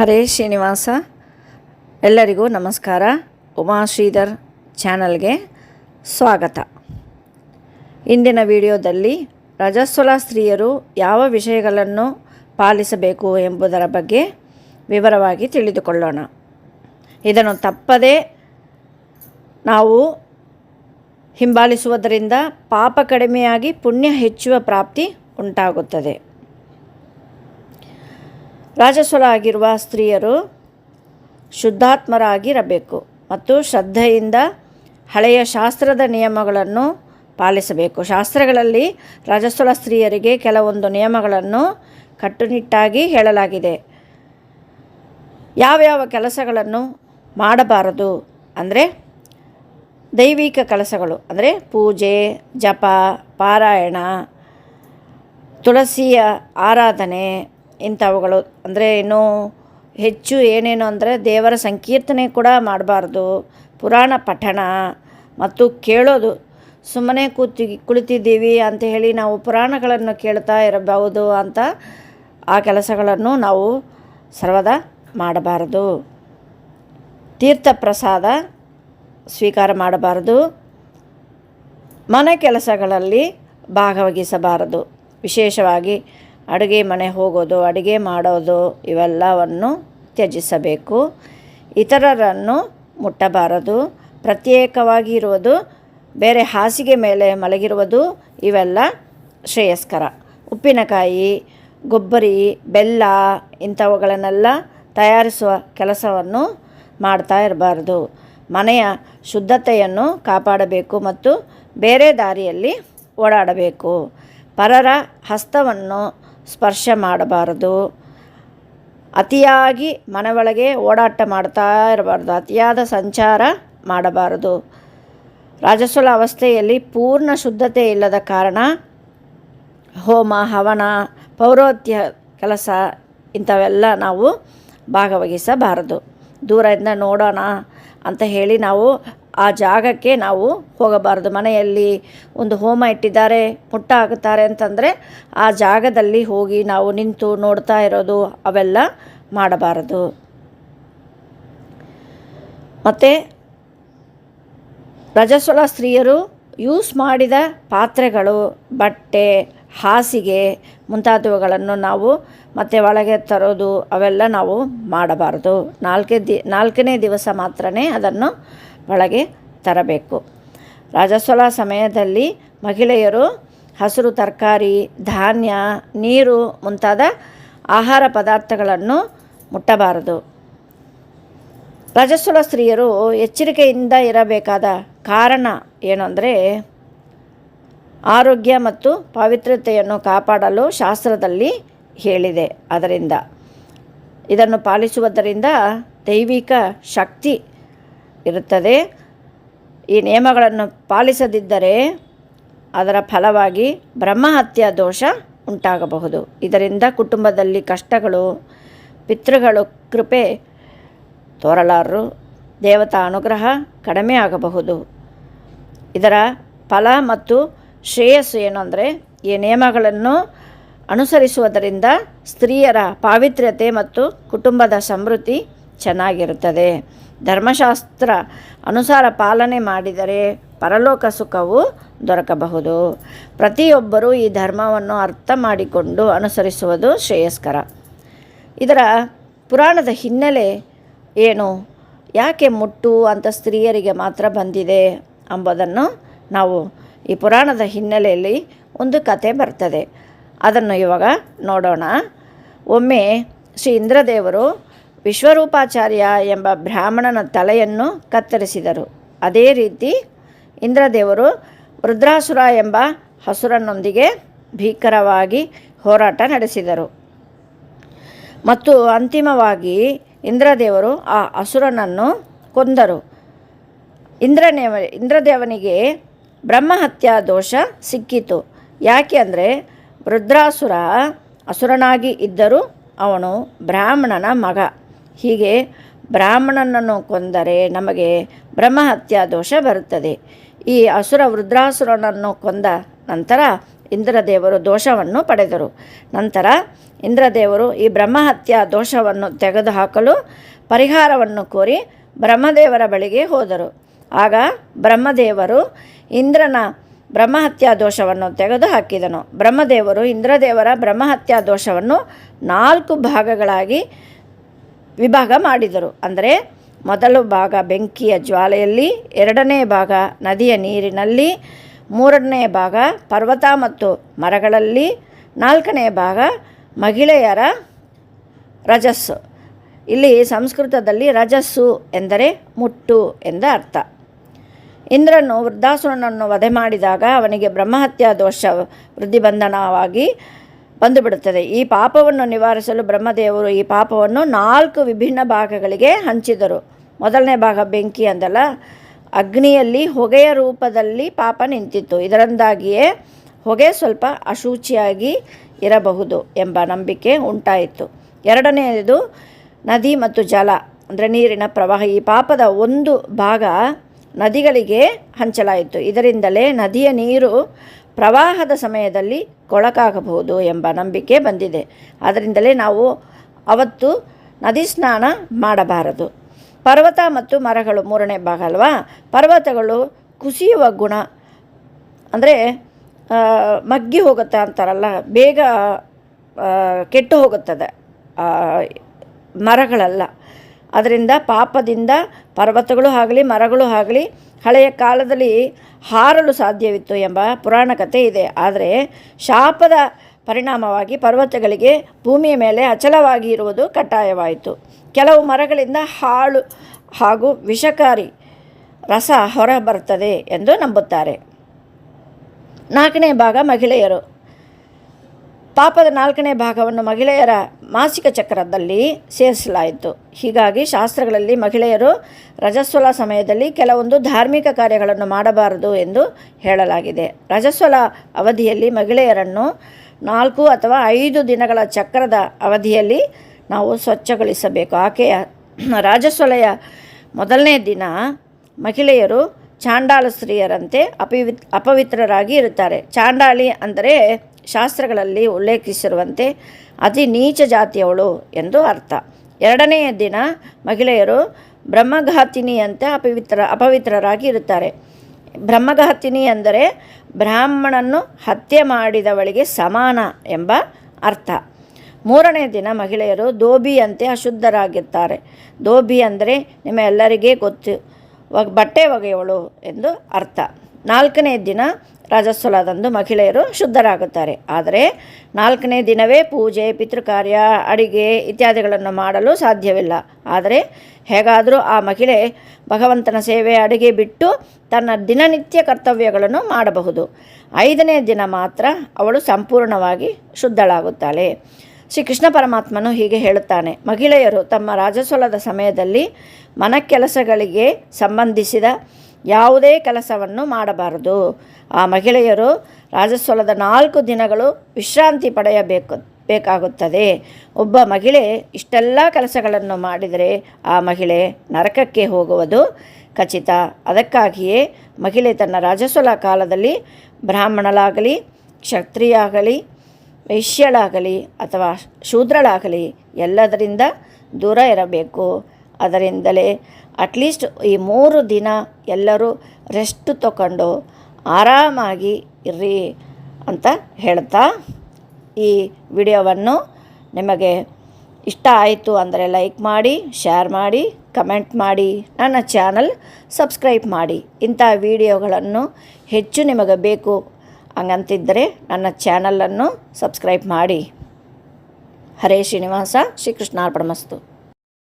ಹರೇ ಶ್ರೀನಿವಾಸ. ಎಲ್ಲರಿಗೂ ನಮಸ್ಕಾರ. ಉಮಾ ಶ್ರೀಧರ್ ಚಾನಲ್ಗೆ ಸ್ವಾಗತ. ಇಂದಿನ ವಿಡಿಯೋದಲ್ಲಿ ರಜಸ್ವಲ ಸ್ತ್ರೀಯರು ಯಾವ ವಿಷಯಗಳನ್ನು ಪಾಲಿಸಬೇಕು ಎಂಬುದರ ಬಗ್ಗೆ ವಿವರವಾಗಿ ತಿಳಿದುಕೊಳ್ಳೋಣ. ಇದನ್ನು ತಪ್ಪದೇ ನಾವು ಹಿಂಬಾಲಿಸುವುದರಿಂದ ಪಾಪ ಕಡಿಮೆಯಾಗಿ ಪುಣ್ಯ ಹೆಚ್ಚುವ ಪ್ರಾಪ್ತಿ ಉಂಟಾಗುತ್ತದೆ. ರಾಜಸ್ವಲ ಆಗಿರುವ ಸ್ತ್ರೀಯರು ಶುದ್ಧಾತ್ಮರಾಗಿರಬೇಕು ಮತ್ತು ಶ್ರದ್ಧೆಯಿಂದ ಹಳೆಯ ಶಾಸ್ತ್ರದ ನಿಯಮಗಳನ್ನು ಪಾಲಿಸಬೇಕು. ಶಾಸ್ತ್ರಗಳಲ್ಲಿ ರಾಜಸ್ವಲ ಸ್ತ್ರೀಯರಿಗೆ ಕೆಲವೊಂದು ನಿಯಮಗಳನ್ನು ಕಟ್ಟುನಿಟ್ಟಾಗಿ ಹೇಳಲಾಗಿದೆ. ಯಾವ್ಯಾವ ಕೆಲಸಗಳನ್ನು ಮಾಡಬಾರದು ಅಂದರೆ ದೈವಿಕ ಕೆಲಸಗಳು ಅಂದರೆ ಪೂಜೆ, ಜಪ, ಪಾರಾಯಣ, ತುಳಸಿಯ ಆರಾಧನೆ ಇಂಥವುಗಳು. ಅಂದರೆ ಇನ್ನೂ ಹೆಚ್ಚು ಏನೇನು ಅಂದರೆ ದೇವರ ಸಂಕೀರ್ತನೆ ಕೂಡ ಮಾಡಬಾರ್ದು. ಪುರಾಣ ಪಠಣ ಮತ್ತು ಕೇಳೋದು. ಸುಮ್ಮನೆ ಕೂತಿ ಕುಳಿತಿದ್ದೀವಿ ಅಂತ ಹೇಳಿ ನಾವು ಪುರಾಣಗಳನ್ನು ಕೇಳ್ತಾ ಇರಬಹುದು ಅಂತ ಆ ಕೆಲಸಗಳನ್ನು ನಾವು ಸರ್ವದಾ ಮಾಡಬಾರದು. ತೀರ್ಥ ಪ್ರಸಾದ ಸ್ವೀಕಾರ ಮಾಡಬಾರದು. ಮನೆ ಕೆಲಸಗಳಲ್ಲಿ ಭಾಗವಹಿಸಬಾರದು. ವಿಶೇಷವಾಗಿ ಅಡುಗೆ ಮನೆ ಹೋಗೋದು, ಅಡುಗೆ ಮಾಡೋದು ಇವೆಲ್ಲವನ್ನು ತ್ಯಜಿಸಬೇಕು. ಇತರರನ್ನು ಮುಟ್ಟಬಾರದು. ಪ್ರತ್ಯೇಕವಾಗಿ ಇರುವುದು, ಬೇರೆ ಹಾಸಿಗೆ ಮೇಲೆ ಮಲಗಿರುವುದು ಇವೆಲ್ಲ ಶ್ರೇಯಸ್ಕರ. ಉಪ್ಪಿನಕಾಯಿ, ಗೊಬ್ಬರಿ, ಬೆಲ್ಲ ಇಂಥವುಗಳನ್ನೆಲ್ಲ ತಯಾರಿಸುವ ಕೆಲಸವನ್ನು ಮಾಡ್ತಾ ಇರಬಾರ್ದು. ಮನೆಯ ಶುದ್ಧತೆಯನ್ನು ಕಾಪಾಡಬೇಕು ಮತ್ತು ಬೇರೆ ದಾರಿಯಲ್ಲಿ ಓಡಾಡಬೇಕು. ಪರರ ಹಸ್ತವನ್ನು ಸ್ಪರ್ಶ ಮಾಡಬಾರದು. ಅತಿಯಾಗಿ ಮನೆಯೊಳಗೆ ಓಡಾಟ ಮಾಡ್ತಾ ಇರಬಾರ್ದು. ಅತಿಯಾದ ಸಂಚಾರ ಮಾಡಬಾರದು. ರಾಜಸ್ವಲ ಅವಸ್ಥೆಯಲ್ಲಿ ಪೂರ್ಣ ಶುದ್ಧತೆ ಇಲ್ಲದ ಕಾರಣ ಹೋಮ, ಹವನ, ಪೌರೋತ್ಯ ಕೆಲಸ ಇಂಥವೆಲ್ಲ ನಾವು ಭಾಗವಹಿಸಬಾರದು. ದೂರದಿಂದ ನೋಡೋಣ ಅಂತ ಹೇಳಿ ನಾವು ಆ ಜಾಗಕ್ಕೆ ನಾವು ಹೋಗಬಾರದು. ಮನೆಯಲ್ಲಿ ಒಂದು ಹೋಮ ಇಟ್ಟಿದ್ದಾರೆ ಮುಟ್ಟ ಹಾಕುತ್ತಾರೆ ಅಂತಂದರೆ ಆ ಜಾಗದಲ್ಲಿ ಹೋಗಿ ನಾವು ನಿಂತು ನೋಡ್ತಾ ಇರೋದು ಅವೆಲ್ಲ ಮಾಡಬಾರದು. ಮತ್ತು ರಜಸ್ವಲ ಸ್ತ್ರೀಯರು ಯೂಸ್ ಮಾಡಿದ ಪಾತ್ರೆಗಳು, ಬಟ್ಟೆ, ಹಾಸಿಗೆ ಮುಂತಾದವುಗಳನ್ನು ನಾವು ಮತ್ತೆ ಒಳಗೆ ತರೋದು ಅವೆಲ್ಲ ನಾವು ಮಾಡಬಾರದು. ನಾಲ್ಕೇ ದಿ, ನಾಲ್ಕನೇ ದಿವಸ ಮಾತ್ರ ಅದನ್ನು ಒಳಗೆ ತರಬೇಕು. ರಾಜಸ್ವಲ ಸಮಯದಲ್ಲಿ ಮಹಿಳೆಯರು ಹಸಿರು ತರಕಾರಿ, ಧಾನ್ಯ, ನೀರು ಮುಂತಾದ ಆಹಾರ ಪದಾರ್ಥಗಳನ್ನು ಮುಟ್ಟಬಾರದು. ರಜಸ್ವಲ ಸ್ತ್ರೀಯರು ಎಚ್ಚರಿಕೆಯಿಂದ ಇರಬೇಕಾದ ಕಾರಣ ಏನು ಅಂದರೆ ಆರೋಗ್ಯ ಮತ್ತು ಪವಿತ್ರತೆಯನ್ನು ಕಾಪಾಡಲು ಶಾಸ್ತ್ರದಲ್ಲಿ ಹೇಳಿದೆ. ಅದರಿಂದ ಇದನ್ನು ಪಾಲಿಸುವುದರಿಂದ ದೈವಿಕ ಶಕ್ತಿ ಇರುತ್ತದೆ. ಈ ನಿಯಮಗಳನ್ನು ಪಾಲಿಸದಿದ್ದರೆ ಅದರ ಫಲವಾಗಿ ಬ್ರಹ್ಮಹತ್ಯ ದೋಷ ಉಂಟಾಗಬಹುದು. ಇದರಿಂದ ಕುಟುಂಬದಲ್ಲಿ ಕಷ್ಟಗಳು, ಪಿತೃಗಳು ಕೃಪೆ ತೋರಲಾರರು, ದೇವತಾ ಅನುಗ್ರಹ ಕಡಿಮೆ ಆಗಬಹುದು. ಇದರ ಫಲ ಮತ್ತು ಶ್ರೇಯಸ್ಸು ಏನು ಅಂದರೆ, ಈ ನಿಯಮಗಳನ್ನು ಅನುಸರಿಸುವುದರಿಂದ ಸ್ತ್ರೀಯರ ಪಾವಿತ್ರ್ಯತೆ ಮತ್ತು ಕುಟುಂಬದ ಸಮೃದ್ಧಿ ಚೆನ್ನಾಗಿರುತ್ತದೆ. ಧರ್ಮಶಾಸ್ತ್ರ ಅನುಸಾರ ಪಾಲನೆ ಮಾಡಿದರೆ ಪರಲೋಕ ಸುಖವು ದೊರಕಬಹುದು. ಪ್ರತಿಯೊಬ್ಬರೂ ಈ ಧರ್ಮವನ್ನು ಅರ್ಥ ಮಾಡಿಕೊಂಡು ಅನುಸರಿಸುವುದು ಶ್ರೇಯಸ್ಕರ. ಇದರ ಪುರಾಣದ ಹಿನ್ನೆಲೆ ಏನು? ಯಾಕೆ ಮುಟ್ಟು ಅಂತ ಸ್ತ್ರೀಯರಿಗೆ ಮಾತ್ರ ಬಂದಿದೆ ಎಂಬುದನ್ನು ನಾವು ಈ ಪುರಾಣದ ಹಿನ್ನೆಲೆಯಲ್ಲಿ ಒಂದು ಕತೆ ಬರ್ತದೆ. ಅದನ್ನು ಇವಾಗ ನೋಡೋಣ. ಒಮ್ಮೆ ಶ್ರೀ ಇಂದ್ರದೇವರು ವಿಶ್ವರೂಪಾಚಾರ್ಯ ಎಂಬ ಬ್ರಾಹ್ಮಣನ ತಲೆಯನ್ನು ಕತ್ತರಿಸಿದರು. ಅದೇ ರೀತಿ ಇಂದ್ರದೇವರು ರುದ್ರಾಸುರ ಎಂಬ ಹಸುರನೊಂದಿಗೆ ಭೀಕರವಾಗಿ ಹೋರಾಟ ನಡೆಸಿದರು. ಮತ್ತು ಅಂತಿಮವಾಗಿ ಇಂದ್ರದೇವರು ಆ ಅಸುರನನ್ನು ಕೊಂದರು. ಇಂದ್ರನೇವ ಇಂದ್ರದೇವನಿಗೆ ಬ್ರಹ್ಮಹತ್ಯಾ ದೋಷ ಸಿಕ್ಕಿತು. ಯಾಕೆ ಅಂದರೆ ರುದ್ರಾಸುರ ಅಸುರನಾಗಿ ಇದ್ದರೂ ಅವನು ಬ್ರಾಹ್ಮಣನ ಮಗ. ಹೀಗೆ ಬ್ರಾಹ್ಮಣನನ್ನು ಕೊಂದರೆ ನಮಗೆ ಬ್ರಹ್ಮಹತ್ಯಾ ದೋಷ ಬರುತ್ತದೆ. ಈ ಅಸುರ ವೃದ್ರಾಸುರನನ್ನು ಕೊಂದ ನಂತರ ಇಂದ್ರದೇವರು ದೋಷವನ್ನು ಪಡೆದರು. ನಂತರ ಇಂದ್ರದೇವರು ಈ ಬ್ರಹ್ಮಹತ್ಯಾ ದೋಷವನ್ನು ತೆಗೆದುಹಾಕಲು ಪರಿಹಾರವನ್ನು ಕೋರಿ ಬ್ರಹ್ಮದೇವರ ಬಳಿಗೆ ಹೋದರು. ಆಗ ಬ್ರಹ್ಮದೇವರು ಇಂದ್ರನ ಬ್ರಹ್ಮಹತ್ಯಾ ದೋಷವನ್ನು ತೆಗೆದು ಹಾಕಿದನು ಬ್ರಹ್ಮದೇವರು ಇಂದ್ರದೇವರ ಬ್ರಹ್ಮಹತ್ಯಾ ದೋಷವನ್ನು ನಾಲ್ಕು ಭಾಗಗಳಾಗಿ ವಿಭಾಗ ಮಾಡಿದರು. ಅಂದರೆ ಮೊದಲ ಭಾಗ ಬೆಂಕಿಯ ಜ್ವಾಲೆಯಲ್ಲಿ, ಎರಡನೇ ಭಾಗ ನದಿಯ ನೀರಿನಲ್ಲಿ, ಮೂರನೇ ಭಾಗ ಪರ್ವತ ಮತ್ತು ಮರಗಳಲ್ಲಿ, ನಾಲ್ಕನೇ ಭಾಗ ಮಹಿಳೆಯರ ರಜಸ್ಸು. ಇಲ್ಲಿ ಸಂಸ್ಕೃತದಲ್ಲಿ ರಜಸ್ಸು ಎಂದರೆ ಮುಟ್ಟು ಎಂದ ಅರ್ಥ. ಇಂದ್ರನು ವೃದ್ಧಾಸುರನನ್ನು ವಧೆ ಮಾಡಿದಾಗ ಅವನಿಗೆ ಬ್ರಹ್ಮಹತ್ಯಾ ದೋಷ, ವೃದ್ಧಿಬಂಧನವಾಗಿ ಬಂದುಬಿಡುತ್ತದೆ. ಈ ಪಾಪವನ್ನು ನಿವಾರಿಸಲು ಬ್ರಹ್ಮದೇವರು ಈ ಪಾಪವನ್ನು ನಾಲ್ಕು ವಿಭಿನ್ನ ಭಾಗಗಳಿಗೆ ಹಂಚಿದರು. ಮೊದಲನೇ ಭಾಗ ಬೆಂಕಿ ಅಂದಲ್ಲ, ಅಗ್ನಿಯಲ್ಲಿ ಹೊಗೆಯ ರೂಪದಲ್ಲಿ ಪಾಪ ನಿಂತಿತ್ತು. ಇದರಿಂದಾಗಿಯೇ ಹೊಗೆ ಸ್ವಲ್ಪ ಅಶುಚಿಯಾಗಿ ಇರಬಹುದು ಎಂಬ ನಂಬಿಕೆ ಉಂಟಾಯಿತು. ಎರಡನೆಯದು ನದಿ ಮತ್ತು ಜಲ, ಅಂದರೆ ನೀರಿನ ಪ್ರವಾಹ. ಈ ಪಾಪದ ಒಂದು ಭಾಗ ನದಿಗಳಿಗೆ ಹಂಚಲಾಯಿತು. ಇದರಿಂದಲೇ ನದಿಯ ನೀರು ಪ್ರವಾಹದ ಸಮಯದಲ್ಲಿ ಕೊಳಕಾಗಬಹುದು ಎಂಬ ನಂಬಿಕೆ ಬಂದಿದೆ. ಅದರಿಂದಲೇ ನಾವು ಅವತ್ತು ನದಿ ಸ್ನಾನ ಮಾಡಬಾರದು. ಪರ್ವತ ಮತ್ತು ಮರಗಳು ಮೂರನೇ ಭಾಗ ಅಲ್ವಾ? ಪರ್ವತಗಳು ಕುಸಿಯುವ ಗುಣ. ಅಂದರೆ ಮಗ್ಗಿ ಹೋಗುತ್ತೆ ಅಂತಾರಲ್ಲ, ಬೇಗ ಕೆಟ್ಟು ಹೋಗುತ್ತದೆ ಮರಗಳಲ್ಲ. ಅದರಿಂದ ಪಾಪದಿಂದ ಪರ್ವತಗಳು ಆಗಲಿ, ಮರಗಳು ಆಗಲಿ ಹಳೆಯ ಕಾಲದಲ್ಲಿ ಹಾರಲು ಸಾಧ್ಯವಿತ್ತು ಎಂಬ ಪುರಾಣ ಕಥೆ ಇದೆ. ಆದರೆ ಶಾಪದ ಪರಿಣಾಮವಾಗಿ ಪರ್ವತಗಳಿಗೆ ಭೂಮಿಯ ಮೇಲೆ ಅಚಲವಾಗಿ ಇರುವುದು ಕಡ್ಡಾಯವಾಯಿತು. ಕೆಲವು ಮರಗಳಿಂದ ಹಾಳು ಹಾಗೂ ವಿಷಕಾರಿ ರಸ ಹೊರಬರುತ್ತದೆ ಎಂದು ನಂಬುತ್ತಾರೆ. ನಾಲ್ಕನೇ ಭಾಗ ಮಹಿಳೆಯರು. ಪಾಪದ ನಾಲ್ಕನೇ ಭಾಗವನ್ನು ಮಹಿಳೆಯರ ಮಾಸಿಕ ಚಕ್ರದಲ್ಲಿ ಸೇರಿಸಲಾಯಿತು. ಹೀಗಾಗಿ ಶಾಸ್ತ್ರಗಳಲ್ಲಿ ಮಹಿಳೆಯರು ರಜಸ್ವಲ ಸಮಯದಲ್ಲಿ ಕೆಲವೊಂದು ಧಾರ್ಮಿಕ ಕಾರ್ಯಗಳನ್ನು ಮಾಡಬಾರದು ಎಂದು ಹೇಳಲಾಗಿದೆ. ರಜಸ್ವಲ ಅವಧಿಯಲ್ಲಿ ಮಹಿಳೆಯರನ್ನು ನಾಲ್ಕು ಅಥವಾ ಐದು ದಿನಗಳ ಚಕ್ರದ ಅವಧಿಯಲ್ಲಿ ನಾವು ಸ್ವಚ್ಛಗೊಳಿಸಬೇಕು. ಆಕೆಯ ರಾಜಸ್ವಲೆಯ ಮೊದಲನೇ ದಿನ ಮಹಿಳೆಯರು ಚಾಂಡಾಲ ಸ್ತ್ರೀಯರಂತೆ ಅಪವಿತ್, ಅಪವಿತ್ರರಾಗಿ ಇರುತ್ತಾರೆ. ಚಾಂಡಾಳಿ ಅಂದರೆ ಶಾಸ್ತ್ರಗಳಲ್ಲಿ ಉಲ್ಲೇಖಿಸಿರುವಂತೆ ಅತಿ ನೀಚ ಜಾತಿಯವಳು ಎಂದು ಅರ್ಥ. ಎರಡನೆಯ ದಿನ ಮಹಿಳೆಯರು ಬ್ರಹ್ಮಘಾತಿನಿಯಂತೆ ಅಪವಿತ್ರ, ಅಪವಿತ್ರರಾಗಿ ಇರುತ್ತಾರೆ. ಬ್ರಹ್ಮಘಾತಿನಿ ಅಂದರೆ ಬ್ರಾಹ್ಮಣನ್ನು ಹತ್ಯೆ ಮಾಡಿದವಳಿಗೆ ಸಮಾನ ಎಂಬ ಅರ್ಥ. ಮೂರನೇ ದಿನ ಮಹಿಳೆಯರು ದೋಬಿಯಂತೆ ಅಶುದ್ಧರಾಗಿರ್ತಾರೆ ದೋಬಿ ಅಂದರೆ ನಿಮ್ಮ ಎಲ್ಲರಿಗೇ ಗೊತ್ತು, ಬಟ್ಟೆ ಒಗೆಯವಳು ಎಂದು ಅರ್ಥ. ನಾಲ್ಕನೇ ದಿನ ರಾಜಸ್ವಲದಂದು ಮಹಿಳೆಯರು ಶುದ್ಧರಾಗುತ್ತಾರೆ. ಆದರೆ ನಾಲ್ಕನೇ ದಿನವೇ ಪೂಜೆ, ಪಿತೃಕಾರ್ಯ, ಅಡಿಗೆ ಇತ್ಯಾದಿಗಳನ್ನು ಮಾಡಲು ಸಾಧ್ಯವಿಲ್ಲ. ಆದರೆ ಹೇಗಾದರೂ ಆ ಮಹಿಳೆ ಭಗವಂತನ ಸೇವೆ, ಅಡುಗೆ ಬಿಟ್ಟು ತನ್ನ ದಿನನಿತ್ಯ ಕರ್ತವ್ಯಗಳನ್ನು ಮಾಡಬಹುದು. ಐದನೇ ದಿನ ಮಾತ್ರ ಅವಳು ಸಂಪೂರ್ಣವಾಗಿ ಶುದ್ಧಳಾಗುತ್ತಾಳೆ. ಶ್ರೀ ಕೃಷ್ಣ ಪರಮಾತ್ಮನು ಹೀಗೆ ಹೇಳುತ್ತಾನೆ. ಮಹಿಳೆಯರು ತಮ್ಮ ರಾಜಸ್ವಲದ ಸಮಯದಲ್ಲಿ ಮನಕೆಲಸಗಳಿಗೆ ಸಂಬಂಧಿಸಿದ ಯಾವುದೇ ಕೆಲಸವನ್ನು ಮಾಡಬಾರದು. ಆ ಮಹಿಳೆಯರು ರಾಜಸ್ವಲದ ನಾಲ್ಕು ದಿನಗಳು ವಿಶ್ರಾಂತಿ ಪಡೆಯಬೇಕು, ಬೇಕಾಗುತ್ತದೆ. ಒಬ್ಬ ಮಹಿಳೆ ಇಷ್ಟೆಲ್ಲ ಕೆಲಸಗಳನ್ನು ಮಾಡಿದರೆ ಆ ಮಹಿಳೆ ನರಕಕ್ಕೆ ಹೋಗುವುದು ಖಚಿತ. ಅದಕ್ಕಾಗಿಯೇ ಮಹಿಳೆ ತನ್ನ ರಾಜಸ್ವಲ ಕಾಲದಲ್ಲಿ ಬ್ರಾಹ್ಮಣಳಾಗಲಿ ಕ್ಷತ್ರಿಯಾಗಲಿ ವೈಶ್ಯಳಾಗಲಿ ಅಥವಾ ಶೂದ್ರಳಾಗಲಿ ಎಲ್ಲದರಿಂದ ದೂರ ಇರಬೇಕು. ಅದರಿಂದಲೇ ಅಟ್ಲೀಸ್ಟ್ ಈ ಮೂರು ದಿನ ಎಲ್ಲರೂ ರೆಸ್ಟ್ ತಗೊಂಡು ಆರಾಮಾಗಿ ಇರ್ರಿ ಅಂತ ಹೇಳ್ತಾ ಈ ವಿಡಿಯೋವನ್ನು ನಿಮಗೆ ಇಷ್ಟ ಆಯಿತು ಅಂದರೆ ಲೈಕ್ ಮಾಡಿ ಶೇರ್ ಮಾಡಿ ಕಮೆಂಟ್ ಮಾಡಿ, ನನ್ನ ಚಾನಲ್ ಸಬ್ಸ್ಕ್ರೈಬ್ ಮಾಡಿ. ಇಂಥ ವಿಡಿಯೋಗಳನ್ನು ಹೆಚ್ಚು ನಿಮಗೆ ಬೇಕು ಹಂಗಂತಿದ್ದರೆ ನನ್ನ ಚಾನಲನ್ನು ಸಬ್ಸ್ಕ್ರೈಬ್ ಮಾಡಿ. ಹರೇ ಶ್ರೀನಿವಾಸ, ಶ್ರೀಕೃಷ್ಣಾರ್ಪಣಮಸ್ತು.